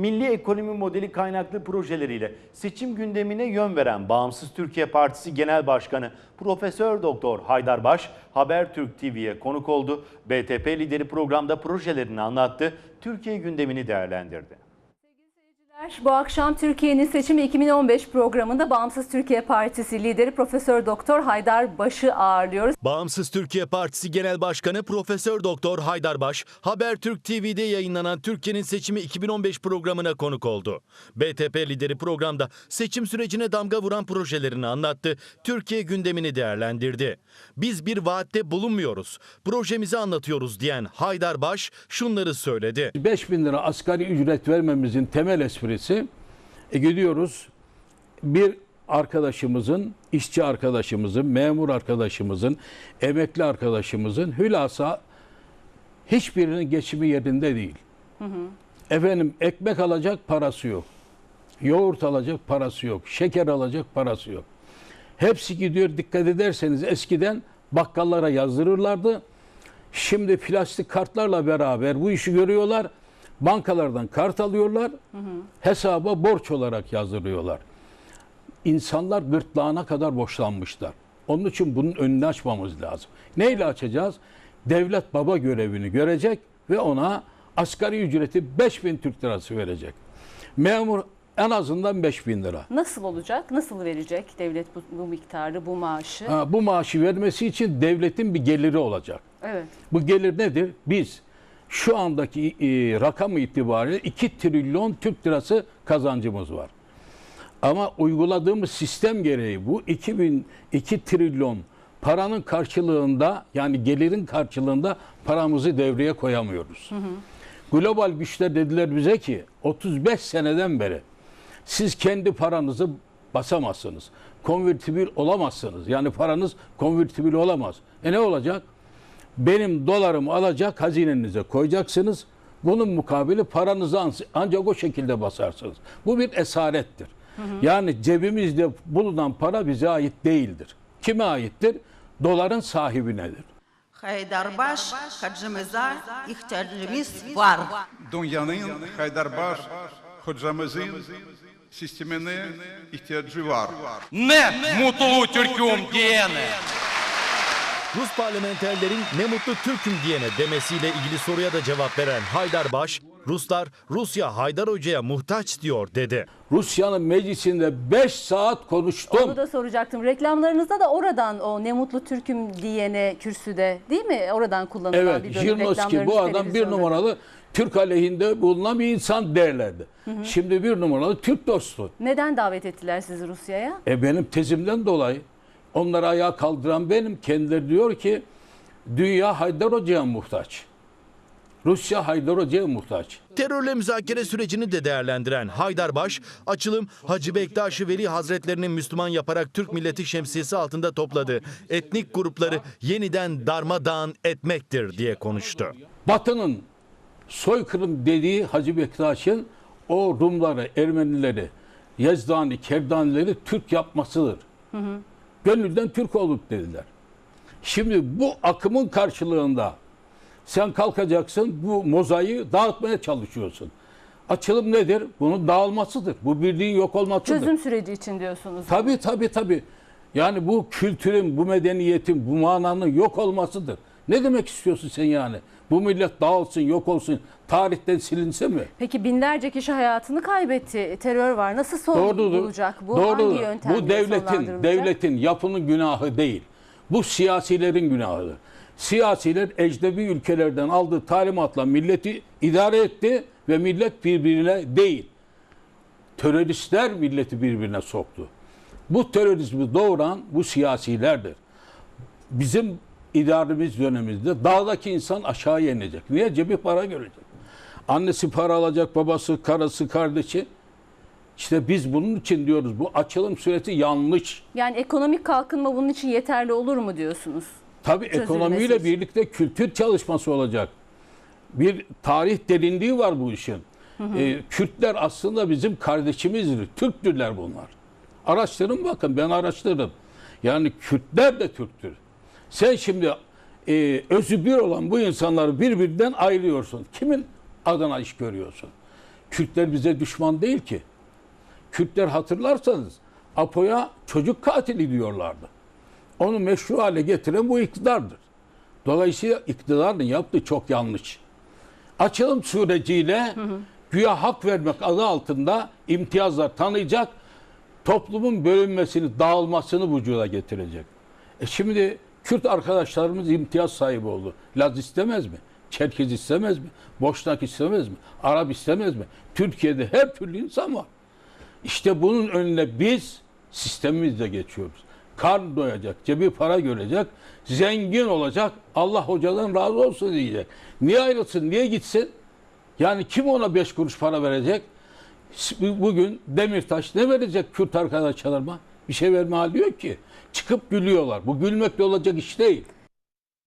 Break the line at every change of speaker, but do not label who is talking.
milli ekonomi modeli kaynaklı projeleriyle seçim gündemine yön veren Bağımsız Türkiye Partisi Genel Başkanı Profesör Doktor Haydar Baş Habertürk TV'ye konuk oldu. BTP lideri programda projelerini anlattı, Türkiye gündemini değerlendirdi.
Bu akşam Türkiye'nin seçimi 2015 programında Bağımsız Türkiye Partisi lideri Profesör Doktor Haydar Baş'ı ağırlıyoruz.
Bağımsız Türkiye Partisi Genel Başkanı Profesör Doktor Haydar Baş, Habertürk TV'de yayınlanan Türkiye'nin Seçimi 2015 programına konuk oldu. BTP lideri programda seçim sürecine damga vuran projelerini anlattı, Türkiye gündemini değerlendirdi. Biz bir vaatte bulunmuyoruz, projemizi anlatıyoruz diyen Haydar Baş şunları söyledi.
5 bin lira asgari ücret vermemizin temel esprisi e, gidiyoruz bir arkadaşımızın, işçi arkadaşımızın, memur arkadaşımızın, emekli arkadaşımızın hülasa hiçbirinin geçimi yerinde değil. Efendim ekmek alacak parası yok. Yoğurt alacak parası yok. Şeker alacak parası yok. Hepsi gidiyor dikkat ederseniz eskiden bakkallara yazdırırlardı. Şimdi plastik kartlarla beraber bu işi görüyorlar. Bankalardan kart alıyorlar. Hesaba borç olarak yazdırıyorlar. İnsanlar gırtlağına kadar borçlanmışlar. Onun için bunun önünü açmamız lazım. Neyle açacağız? Devlet baba görevini görecek ve ona asgari ücreti 5000 Türk lirası verecek. Memur en azından 5000 lira.
Nasıl olacak? Nasıl verecek devlet bu, bu miktarı, bu maaşı?
Ha, bu maaşı vermesi için devletin bir geliri olacak.
Evet.
Bu gelir nedir? Biz şu andaki e, rakam itibariyle 2 trilyon Türk lirası kazancımız var. Ama uyguladığımız sistem gereği bu 2002 trilyon paranın karşılığında yani gelirin karşılığında paramızı devreye koyamıyoruz. Global güçler dediler bize ki 35 seneden beri siz kendi paranızı basamazsınız. Konvertibil olamazsınız. Yani paranız konvertibil olamaz. E ne olacak? Benim dolarımı alacak hazinenize koyacaksınız. Bunun mukabili paranızı ancak o şekilde basarsınız. Bu bir esarettir. Yani cebimizde bulunan para bize ait değildir. Kime aittir? Doların sahibinedir.
Haydarbaş hacımıza ihtiyacımız var.
Dünyanın Haydarbaş hocamızın sistemine ihtiyacı var.
Ne mutlu Türk'üm diyene.
Rus parlamenterlerin ne mutlu Türk'üm diyene demesiyle ilgili soruya da cevap veren Haydar Baş, Ruslar Rusya Haydar Hoca'ya muhtaç diyor dedi.
Rusya'nın meclisinde 5 saat konuştum.
Onu da soracaktım. Reklamlarınızda da oradan o ne mutlu Türk'üm diyene kürsüde değil mi? Oradan kullanılan
Evet,
bir bölüm
Jirnoski bu adam bir numaralı Türk aleyhinde bulunan bir insan derlerdi. Şimdi bir numaralı Türk dostu.
Neden davet ettiler sizi Rusya'ya?
E benim tezimden dolayı onları ayağa kaldıran benim. Kendileri diyor ki dünya Haydar Hoca'ya muhtaç. Rusya Haydar Hoca'ya muhtaç.
Terörle müzakere sürecini de değerlendiren Haydar Baş, açılım Hacı Bektaş Veli Hazretlerinin Müslüman yaparak Türk milleti şemsiyesi altında topladığı etnik grupları yeniden darmadağın etmektir diye konuştu.
Batı'nın soykırım dediği Hacı Bektaş'ın o Rumları, Ermenileri, Yezdani, Kerdanileri Türk yapmasıdır. Gönülden Türk olduk dediler. Şimdi bu akımın karşılığında sen kalkacaksın bu mozaiği dağıtmaya çalışıyorsun. Açılım nedir? Bunun dağılmasıdır. Bu birliğin yok olmasıdır.
Çözüm süreci için diyorsunuz.
Tabii tabii tabii. Yani bu kültürün, bu medeniyetin, bu mananın yok olmasıdır. Ne demek istiyorsun sen yani? Bu millet dağılsın, yok olsun, tarihten silinse mi?
Peki binlerce kişi hayatını kaybetti. Terör var. Nasıl son
Doğrudur.
bulacak? Bu
Doğrudur.
hangi yöntemle
Bu devletin, devletin yapının günahı değil. Bu siyasilerin günahıdır. Siyasiler ecnebi ülkelerden aldığı talimatla milleti idare etti ve millet birbirine değil. Teröristler milleti birbirine soktu. Bu terörizmi doğuran bu siyasilerdir. Bizim idaremiz dönemimizde dağdaki insan aşağıya inecek. Niye? Cebi para görecek. Annesi para alacak, babası, karısı, kardeşi. İşte biz bunun için diyoruz bu açılım süresi yanlış.
Yani ekonomik kalkınma bunun için yeterli olur mu diyorsunuz?
Tabii
Çözülmesi
ekonomiyle
için.
birlikte kültür çalışması olacak. Bir tarih derinliği var bu işin. Ee, Kürtler aslında bizim kardeşimizdir. Türktürler bunlar. Araştırın bakın ben araştırdım. Yani Kürtler de Türktür. Sen şimdi e, özü bir olan bu insanları birbirinden ayırıyorsun. Kimin adına iş görüyorsun? Kürtler bize düşman değil ki. Kürtler hatırlarsanız Apo'ya çocuk katili diyorlardı. Onu meşru hale getiren bu iktidardır. Dolayısıyla iktidarın yaptığı çok yanlış. Açılım süreciyle güya hak vermek adı altında imtiyazlar tanıyacak, toplumun bölünmesini, dağılmasını vücuda getirecek. E şimdi Kürt arkadaşlarımız imtiyaz sahibi oldu. Laz istemez mi? Çerkez istemez mi? Boşnak istemez mi? Arap istemez mi? Türkiye'de her türlü insan var. İşte bunun önüne biz sistemimizle geçiyoruz. Karn doyacak, cebi para görecek, zengin olacak, Allah hocadan razı olsun diyecek. Niye ayrılsın, niye gitsin? Yani kim ona beş kuruş para verecek? Bugün Demirtaş ne verecek Kürt arkadaşlarıma? Bir şey verme hali yok ki. Çıkıp gülüyorlar. Bu gülmekle olacak iş değil.